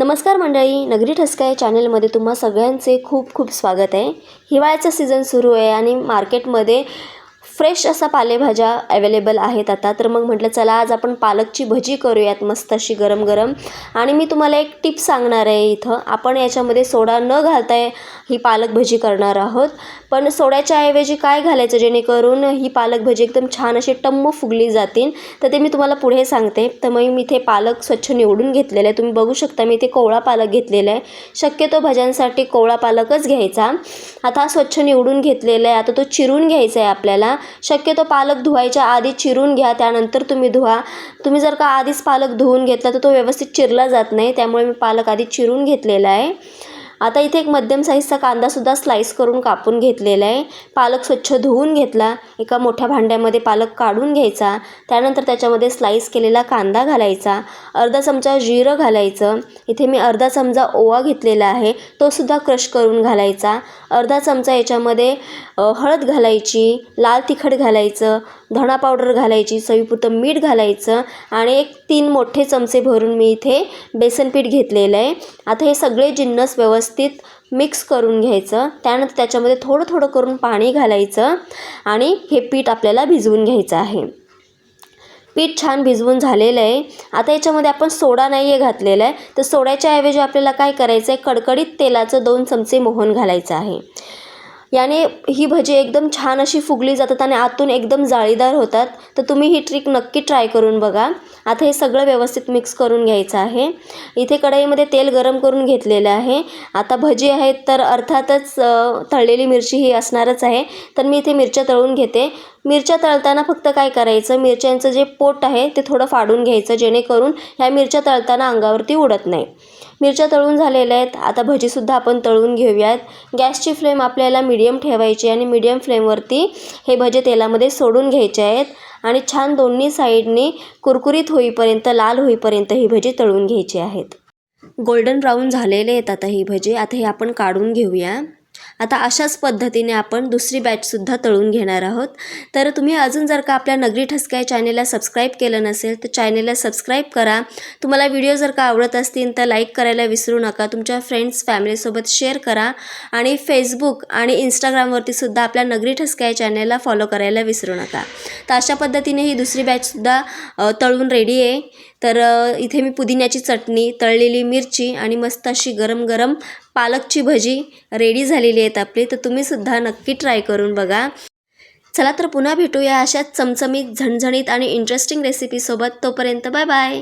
नमस्कार मंडळी नगरी ठसका या चॅनलमध्ये तुम्हा सगळ्यांचे खूप खूप स्वागत आहे. हिवाळ्याचा सीझन सुरू आहे आणि मार्केटमध्ये फ्रेश असा पालेभाज्या अवेलेबल आहेत आता. तर मग म्हटलं चला आज आपण पालकची भजी करूयात मस्त अशी गरम गरम आणि मी तुम्हाला एक टिप सांगणार आहे इथं. आपण याच्यामध्ये सोडा न घालता ही पालक भजी करणार आहोत. पण सोड्याच्या ऐवजी काय घालायचं? जेणेकरून ही पालक भजी एकदम छान अशी टम्म फुगली जातील. तर ते मी तुम्हाला पुढे सांगते. तर मग मी इथे पालक स्वच्छ निवडून घेतलेलं आहे. तुम्ही बघू शकता मी इथे कोवळा पालक घेतलेला आहे. शक्यतो भज्यांसाठी कोवळा पालकच घ्यायचा. आता स्वच्छ निवडून घेतलेला आहे. आता तो चिरून घ्यायचा आहे आपल्याला. शक्यतो पालक धुवायच्या आधी चिरून घ्या त्यानंतर तुम्ही धुवा. तुम्ही जर का आधीच पालक धुवून घेतला तर तो व्यवस्थित चिरला जात नाही. त्यामुळे मी पालक आधी चिरून घेतलेला आहे. आता इथे एक मध्यम साईजचा कांदासुद्धा स्लाईस करून कापून घेतलेला आहे. पालक स्वच्छ धुवून घेतला. एका मोठ्या भांड्यामध्ये पालक काढून घ्यायचा. त्यानंतर त्याच्यामध्ये स्लाईस केलेला कांदा घालायचा. अर्धा चमचा जिरं घालायचं. इथे मी अर्धा चमचा ओवा घेतलेला आहे. तोसुद्धा क्रश करून घालायचा. अर्धा चमचा याच्यामध्ये हळद घालायची. लाल तिखट घालायचं. धणा पावडर घालायची चवीपुरतं मीठ घालायचं आणि एक तीन मोठे चमचे भरून मी इथे बेसन पीठ घेतलेलं आहे. आता हे सगळे जिन्नस व्यवस्थित मिक्स करून घ्यायचं. त्यानंतर त्याच्यामध्ये थोडं थोडं करून पाणी घालायचं आणि हे पीठ आपल्याला भिजवून घ्यायचं आहे. पीठ छान भिजवून झालेलं आहे. आता याच्यामध्ये आपण सोडा नाही आहे घातलेला आहे. तर सोड्याच्या ऐवजी आपल्याला काय करायचं आहे कडकडीत तेलाचं दोन चमचे मोहन घालायचं आहे. याने ही भजी एकदम छान अशी फुगली जातात आणि आतून एकदम जाळीदार होतात. तर तुम्ही ही ट्रिक नक्की ट्राय करून बघा. आता हे सगळं व्यवस्थित मिक्स करून घ्यायचं आहे. इथे कढईमध्ये तेल गरम करून घेतलेलं आहे. आता भजी आहेत तर अर्थातच तळलेली मिरची ही असणारच आहे. तर मी इथे मिरच्या तळून घेते. मिरच्या तळताना फक्त काय करायचं? मिरच्यांचं जे पोट आहे ते थोडं फाडून घ्यायचं जेणेकरून ह्या मिरच्या तळताना अंगावरती उडत नाही. मिरच्या तळून झालेल्या आहेत. आता भजीसुद्धा आपण तळून घेऊयात. गॅसची फ्लेम आपल्याला मिडियम ठेवायची आणि मिडियम फ्लेमवरती हे भजे तेलामध्ये सोडून घ्यायचे आहेत. आणि छान दोन्ही साईडनी कुरकुरीत होईपर्यंत लाल होईपर्यंत ही भजी तळून घ्यायची आहेत. गोल्डन ब्राऊन झालेले आहेत आता ही भजी. आता हे आपण काढून घेऊया. आता अशाच पद्धतीने आपण दुसरी बॅचसुद्धा तळून घेणार आहोत. तर तुम्ही अजून जर का आपल्या नगरी ठसक्या चॅनेलला सबस्क्राईब केलं नसेल तर चॅनेलला सबस्क्राईब करा. तुम्हाला व्हिडिओ जर का आवडत असतील तर लाईक करायला विसरू नका. तुमच्या फ्रेंड्स फॅमिलीसोबत शेअर करा. आणि फेसबुक आणि इंस्टाग्रामवरती सुद्धा आपल्या नगरी ठसक्या चॅनेलला फॉलो करायला विसरू नका. तर अशा पद्धतीने ही दुसरी बॅचसुद्धा तळून रेडी आहे. तर इथे मी पुदिन्याची चटणी तळलेली मिरची आणि मस्त अशी गरम गरम पालकची भजी रेडी झालेली आहेत आपली तर तुम्हीसुद्धा नक्की ट्राय करून बघा. चला तर पुन्हा भेटूया अशाच चमचमीत झणझणीत आणि इंटरेस्टिंग रेसिपीसोबत तोपर्यंत बाय बाय